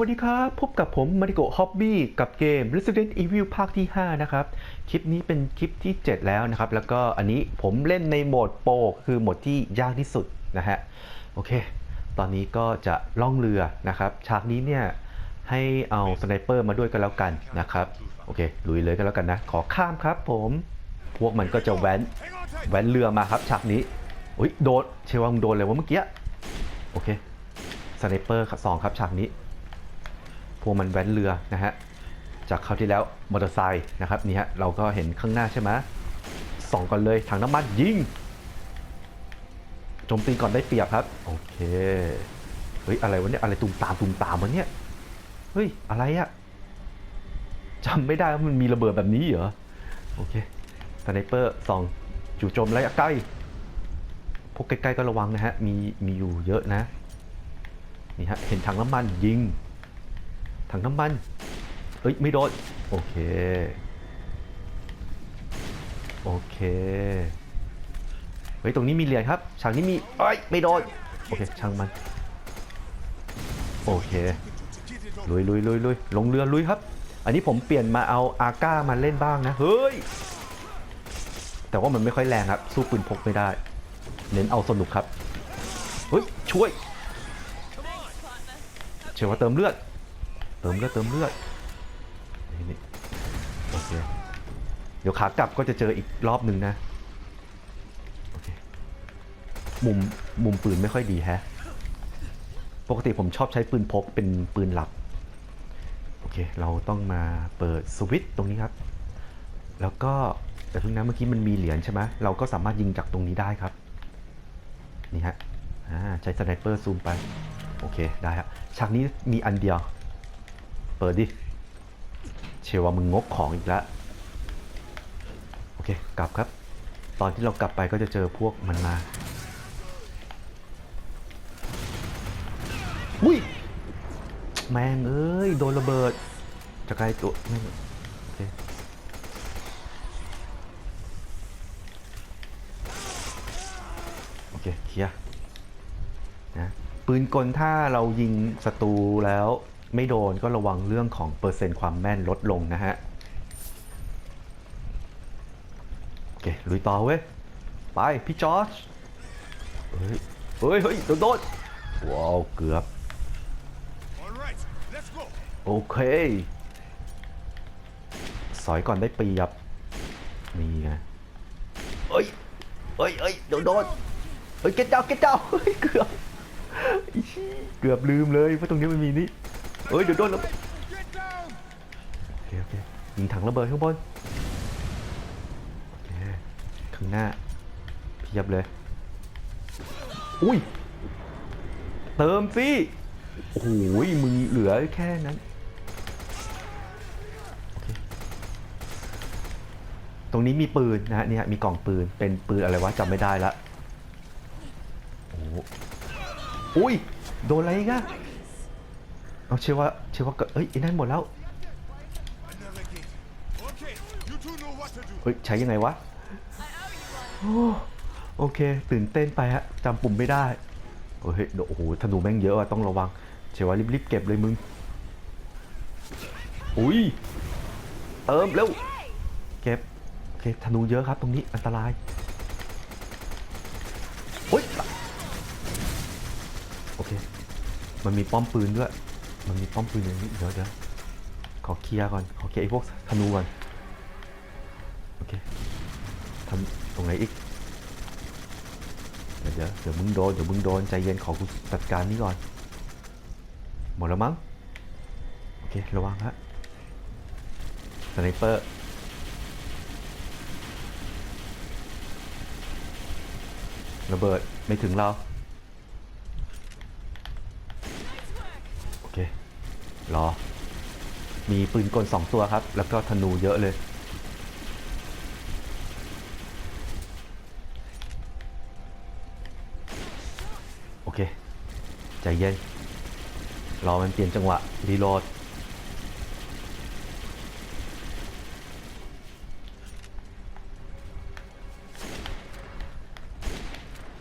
วัสดีครับ พบกับผมมาริโกฮอบบี้กับเกม Resident Evil ภาคที่ 5 นะครับ คลิปนี้เป็นคลิปที่ 7 แล้วนะครับ แล้วก็อันนี้ผมเล่นในโหมดโปรคือโหมดที่ยากที่สุดนะฮะ โอเค ตอนนี้ก็จะล่องเรือนะครับ ฉากนี้เนี่ย ให้เอาสไนเปอร์มาด้วยกันแล้วกันนะครับ โอเค ลุยเลยกันแล้วกันนะ ขอข้ามครับผม พวกมันก็จะแว้น แว้นเรือมาครับ ฉากนี้อุ้ยโดน เชวังโดนเลยวะเมื่อกี้ โอเคสไนเปอร์สองครับฉากนี้ วกมันแว้นเรือนะฮะจากคราวที่แล้วมอเตอร์ไซค์นะครับนี่ฮะเราก็เห็นข้างหน้าใช่ไหมส่องก่อนเลยถังน้ำมันยิงโจมตีก่อนได้เปรียบครับ โอเคเฮ้ยอะไรวะเนี่ยอะไรตุ่มตามตุ่มตามมันเนี่ยเฮ้ยอะไรอะจำไม่ได้ว่ามันมีระเบิดแบบนี้เหรอโอเคสไนเปอร์ส่องจู่โจมระยะใกล้พวกใกล้ๆก็ระวังนะฮะมีมีอยู่เยอะนะนี่ฮะเห็นถังน้ำมันยิง ถังน้ำมัน เอ้ย ไม่โดน โอเค โอเค เฮ้ย ตรงนี้มีเหรียญครับ ฉากนี้มี เอ้ย ไม่โดน โอเค ช่างมัน โอเค ลุยลุยลุยลุยลงเรือลุยครับ อันนี้ผมเปลี่ยนมาเอาอาก้ามาเล่นบ้างนะ เฮ้ย แต่ว่ามันไม่ค่อยแรงครับ สู้ปืนพกไม่ได้ เน้นเอาสนุกครับ เฮ้ย ช่วยเชื่อว่าเติมเลือด เติมเลือดเติมเลือดนี่โอเคเดี๋ยวขากลับก็จะเจออีกรอบหนึ่งนะโอเคมุมมุมปืนไม่ค่อยดีแฮะปกติผมชอบใช้ปืนพกเป็นปืนหลักโอเคเราต้องมาเปิดสวิตช์ตรงนี้ครับ แล้วก็แต่ทุกนั้นเมื่อกี้มันมีเหรียญใช่ไหมเราก็สามารถยิงจากตรงนี้ได้ครับ นี่ฮะใช้สไนเปอร์ซูมไป โอเค ได้ครับฉากนี้มีอันเดียว เปิดดิ เชื่อว่ามึงงกของอีกแล้วโอเค กลับครับ ตอนที่เรากลับไปก็จะเจอพวกมันมาอุ้ย แม่งเอ้ย โดนระเบิด จะไกลตัวแม่งโอเคโอเคเคลียร์นะปืนกลถ้าเรายิงศัตรูแล้ว ไม่โดนก็ระวังเรื่องของเปอร์เซ็นต์ความแม่นลดลงนะฮะ โอเค ลุยต่อเว้ย ไป พี่จอร์จเฮ้ย เฮ้ย เฮ้ย โดนโดนว้าว เกือบ โอเค สอยก่อนได้ปรียบนี่ไงเอ้ยเอ้ยเอ้ยโดนเฮ้ยเก็ตเจ้าเก็ตเจ้าเฮ้ย เกือบ เกือบลืมเลยว่าะตรงนี้มันมีนี่ เอ้ยเดี๋ยวโดนแล้วโอเคโอเคยิงถังระเบิดข้างบนโอเคข้างหน้าเพียบเลย อุ้ย เติมสิโอ้โหมึงเหลือแค่นั้นโอเคตรงนี้มีปืนนะฮะเนี่ยมีกล่องปืนเป็นปืนอะไรวะจำไม่ได้ละโอ้โหอุ้ยโดนอะไรกอะ เอาเชื่อว่าเชื่อว่าเกิดเอ้ยไอ้นั่นหมดแล้วเฮ้ยใช้ยังไงวะโอโอเค ตื่นเต้นไปฮะจำปุ่มไม่ได้โอ้ยโอ้โหธนูแม่งเยอะอะต้องระวัง เชื่อว่ารีบๆเก็บเลยมึงอุ้ยเติมเร็วเก็บโอเคธนูเยอะครับตรงนี้อันตรายโอ้ยโอเคมันมีป้อมปืนด้วย มันมีป้อมปืนอย่างนี้เดี๋ยวเดี๋ยวขอเคลียร์ก่อน ขอเคลียร์ไอ้พวกธนูก่อน โอเคทำตรงไหนอีก เดี๋ยวเดี๋ยวเดี๋ยวมึงโดน เดี๋ยวมึงโดน ใจเย็นขอกูจัดการนี้ก่อน หมดแล้วมั้ง โอเค ระวังฮะ สไนเปอร์ระเบิดไม่ถึงเรา โอเค รอ มีปืนกลสองตัวครับ แล้วก็ธนูเยอะเลย โอเค ใจเย็น รอมันเปลี่ยนจังหวะ รีโหลด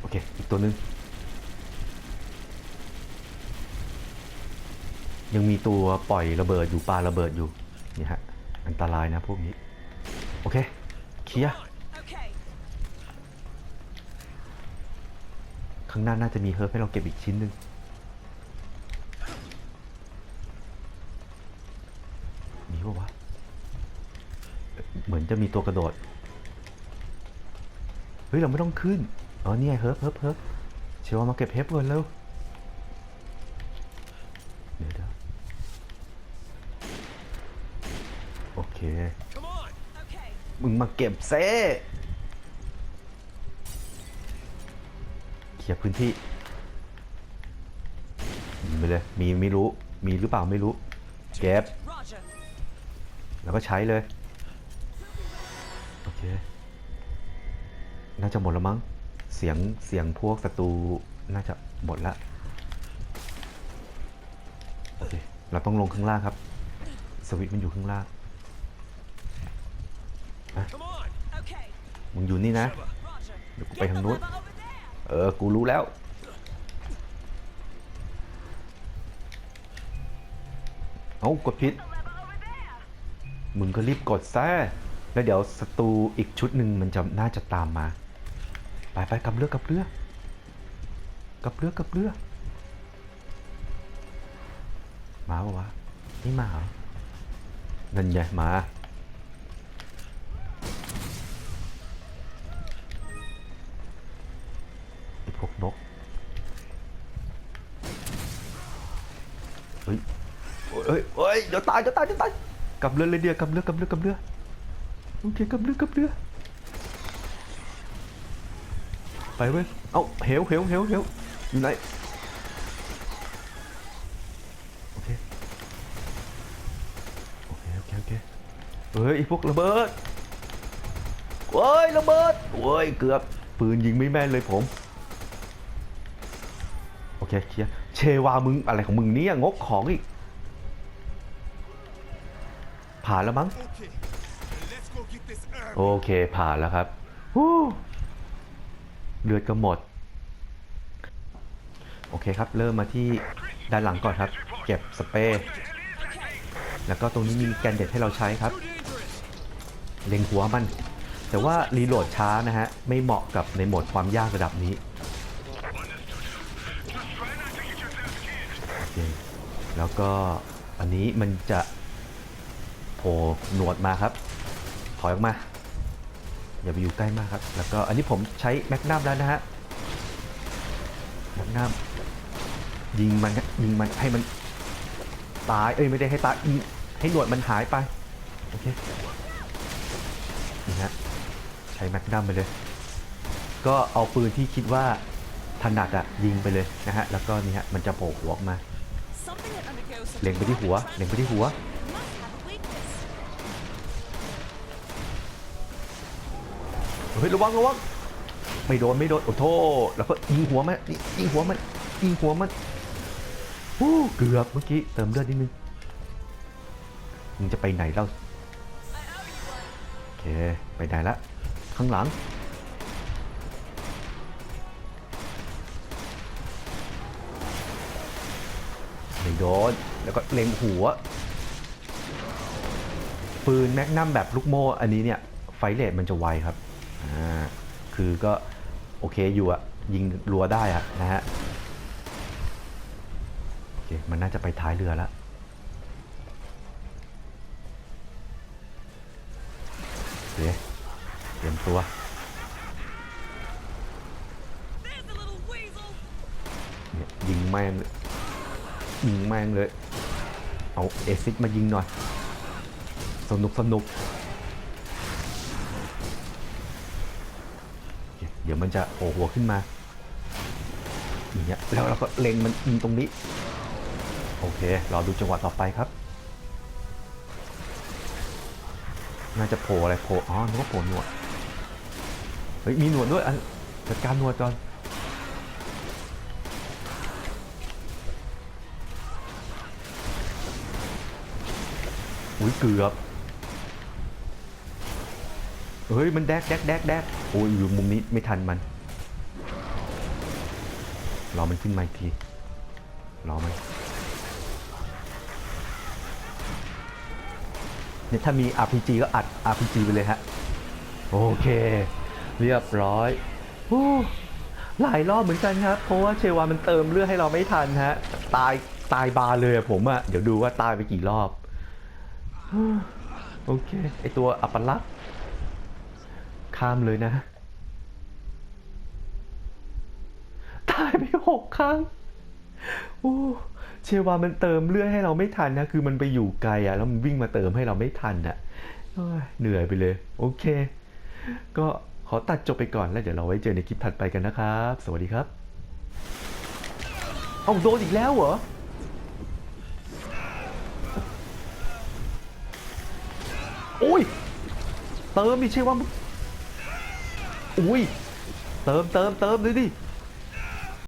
โอเค อีกตัวหนึ่ง ยังมีตัวปล่อยระเบิดอยู่ปลาระเบิดอยู่นี่ฮะอันตรายนะพวกนี้ โอเคเคลียร์ข้างหน้าน่าจะมีเฮิร์บให้เราเก็บอีกชิ้นหนึ่งมีปะวะเหมือนจะมีตัวกระโดด เฮ้ย เราไม่ต้องขึ้น อ๋อเนี่ยเฮิร์บเฮิร์บเฮิร์บเชียวมาเก็บเฮิร์บก่อนเร็ว เดี๋ยวเดี๋ยวโอ เค Come on. Okay. มึงมาเก็บเซ่เคลียร์พื้นที่ยิงไปเลย มีไม่รู้ มีหรือเปล่าไม่รู้ เก็บ Roger. แล้วก็ใช้เลย โอเค น่าจะหมดแล้วมั้ง เสียง เสียงพวกศัตรูน่าจะหมดละโอเค เราต้องลงข้างล่างครับ สวิตช์มันอยู่ข้างล่าง Come on. Okay. มึงอยู่นี่นะ Roger. เดี๋ยวกู Get ไปทาง the นู้น lever over there. เออ กูรู้แล้ว เอากดผิด The lever over there. มึงก็รีบกดซะ แล้วเดี๋ยวศัตรูอีกชุดหนึ่งมันจะน่าจะตามมา ไปไปกลับเรือกลับเรือกลับเรือกลับเรือ มาปะวะ นี่มาเหรอนั่นไงมา เอ้ยเอ้ยเดี๋ยวตายเดี๋ยวตายเดี๋ยวตายกลับเรือเลยเดียวกลับเรือกลับเรือกลับเรือโอเคกลับเรือกลับเรือไปเว้ยเอ้าเหวเหวเหวเหวอยู่ไหนโอเคโอเคโอเคโอเคเฮ้ยไอพวกระเบิดเฮ้ยระเบิดเฮ้ยเกือบปืนยิงไม่แม่นเลยผมโอเคเคลียร์เชวามึงอะไรของมึงเนี่ยงกของอีก ผ่านแล้วมั้ง Okay. Let's go get this herb. โอเคผ่านแล้วครับฮู้เลือดก็หมด โอเคครับ เริ่มมาที่ด้านหลังก่อนครับ เก็บสเปรย์แล้วก็ตรงนี้มีแกนเด็ดให้เราใช้ครับ เล็งหัวมัน แต่ว่ารีโหลดช้านะฮะ ไม่เหมาะกับในโหมดความยากระดับนี้โอเคแล้วก็อันนี้มันจะ โผล่หนวดมาครับ ถอยออกมา อย่าไปอยู่ใกล้มากครับ แล้วก็อันนี้ผมใช้แมกนัมแล้วนะฮะแมกนัมยิงมันฮะยิงมันให้มันตาย เอ้ยไม่ได้ให้ตายยิงให้หนวดมันหายไป โอเค นี่ฮะ ใช้แมกนัมไปเลย ก็เอาปืนที่คิดว่าถนัดอะยิงไปเลยนะฮะ แล้วก็นี่ฮะ มันจะโผล่หัวออกมา Something that undergoes such เล็งไปที่หัว เล็งไปที่หัว เฮ้ยระวังระวังไม่โดนไม่โดนโอ้โทแล้วก็ยิงหัวมันนี่ยิงหัวมันยิงหัวมันฮู้เกือบเมื่อกี้เติมเลือดนิดนึงมึงจะไปไหนเล่าโอเคไปไหนละข้างหลังไม่โดนแล้วก็เล็งหัวปืนแมกนัมแบบลูกโม่อันนี้เนี่ยไฟเรทมันจะไวครับ คือก็โอเคอยู่อะยิงรัวได้อะนะฮะโอเคมันน่าจะไปท้ายเรือแล้วโอเคเตรียมตัว There's a little weasel. เนี่ยยิงแม่งเลยยิงแม่งเลย เอาเอซิดมายิงหน่อย สนุกสนุกโอเคเดี๋ยวมันจะโผล่หัวขึ้นมาอย่างเงี้ยแล้วเราก็เล็งมันยิงตรงนี้ โอเครอดูจังหวะต่อไปครับ น่าจะโผล่อะไรโผล่อ๋อนึกว่าโผล่หนวดเฮ้ยมีหนวดด้วยอันจัดการหนวดก่อนอุ้ยเกือบ เฮ้ย มันแดกแดกแดกแดก โอ้ยอยู่มุมนี้ไม่ทันมันรอมันขึ้นมาอีกทีรอมันเนี่ยถ้ามี RPG ก็อัด RPG ไปเลยฮะ โอเค เรียบร้อยหลายรอบเหมือนกันครับ เพราะว่าเชวามันเติมเลือดให้เราไม่ทันฮะ ตายตายบาเลยผมอะเดี๋ยวดูว่าตายไปกี่รอบ โอเค ไอตัวอัปลักษณ์ ข้ามเลยนะ ตายไปหกครั้งโอ้เชวามันเติมเลือดให้เราไม่ทันนะ คือมันไปอยู่ไกลอะแล้วมันวิ่งมาเติมให้เราไม่ทันอะเหนื่อยไปเลย โอเค ก็ขอตัดจบไปก่อนแล้วเดี๋ยวเราไว้เจอในคลิปถัดไปกันนะครับ สวัสดีครับเอาโดนอีกแล้วเหรอ โอ้ย เติมดิเชื่อว่ามึง อุ้ย เติมเติมเติมเลยดิ